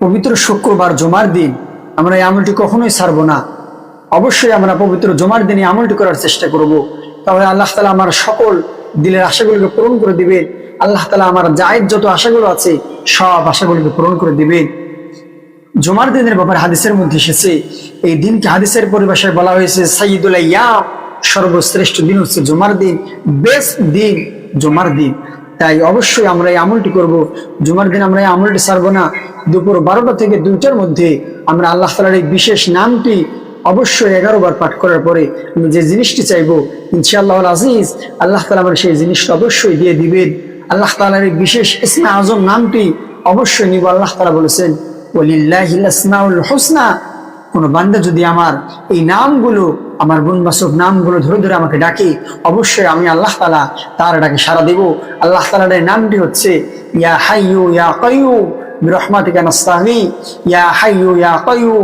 পবিত্র শুক্রবার জমার দিন আমরা এই আমলটি কখনোই ছাড়বো না। অবশ্যই আমরা পবিত্র জমার দিনে আমলটি করার চেষ্টা করব। তাহলে আল্লাহ তালা আমার সকল দিলের আশাগুলোকে পূরণ করে দিবেন আল্লাহ তালা আমার জায়ের যত আশাগুলো আছে, সব আশাগুলোকে পূরণ করে দিবেন জমার দিনের ব্যাপারে হাদিসের মধ্যে এসেছে, এই দিনকে হাদিসের পরিভাষায় বলা হয়েছে সাইদুল ইয়াম সর্বশ্রেষ্ঠ দিন হচ্ছে জমার দিন, বেস্ট দিন জমার দিন। তাই অবশ্যই আমরা এই আমলটি করব। জুমার দিন আমরা এই আমলটি ছাড়বো না। দুপুর বারোটা থেকে দুইটার মধ্যে আমরা আল্লাহ তালার এই বিশেষ নামটি অবশ্যই এগারো বার পাঠ করার পরে আমি যে জিনিসটি চাইব, ইনশাআল্লাহ আজিজ আল্লাহ তালা আমার সেই জিনিসটা অবশ্যই দিয়ে দিবেন। আল্লাহ তালার এই বিশেষ ইসমা আজম নামটি অবশ্যই নিব। আল্লাহ তালা বলেছেন আসমাউল হোসনা। কোনো বান্দা যদি আমার এই নামগুলো আমার গুণবাসক নামগুলো ধরে ধরে আমাকে ডাকে, অবশ্যই আমি আল্লাহ তালা তার ডাকে সারা দেব। আল্লাহ তালার নামটি হচ্ছে, ইয়া হাইয়ু ইয়া কয়ু বিরহমাতিকা নাস্তাগি, ইয়া হাইয়ু ইয়া কয়ু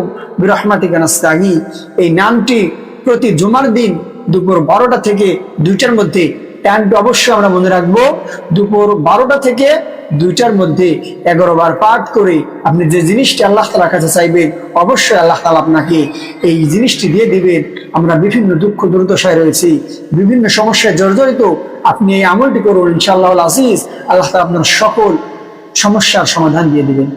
বিরহমাতিকা নাস্তাগি। এই নামটি প্রতি জুমার দিন দুপুর বারোটা থেকে দুইটার মধ্যে টাইমটা অবশ্যই আমরা মনে রাখব, দুপুর বারোটা থেকে দুইটার মধ্যে এগারো বার পাঠ করে আপনি যে জিনিসটি আল্লাহ তালার কাছে চাইবেন, অবশ্যই আল্লাহ তালা আপনাকে এই জিনিসটি দিয়ে দিবেন। আমরা বিভিন্ন দুঃখ দুর্দশায় রয়েছি, বিভিন্ন সমস্যায় জর্জরিত। আপনি এই আমলটি করুন ইনশাআল্লাহ আল্লাহ আপনার সকল সমস্যার সমাধান দিয়ে দিবেন।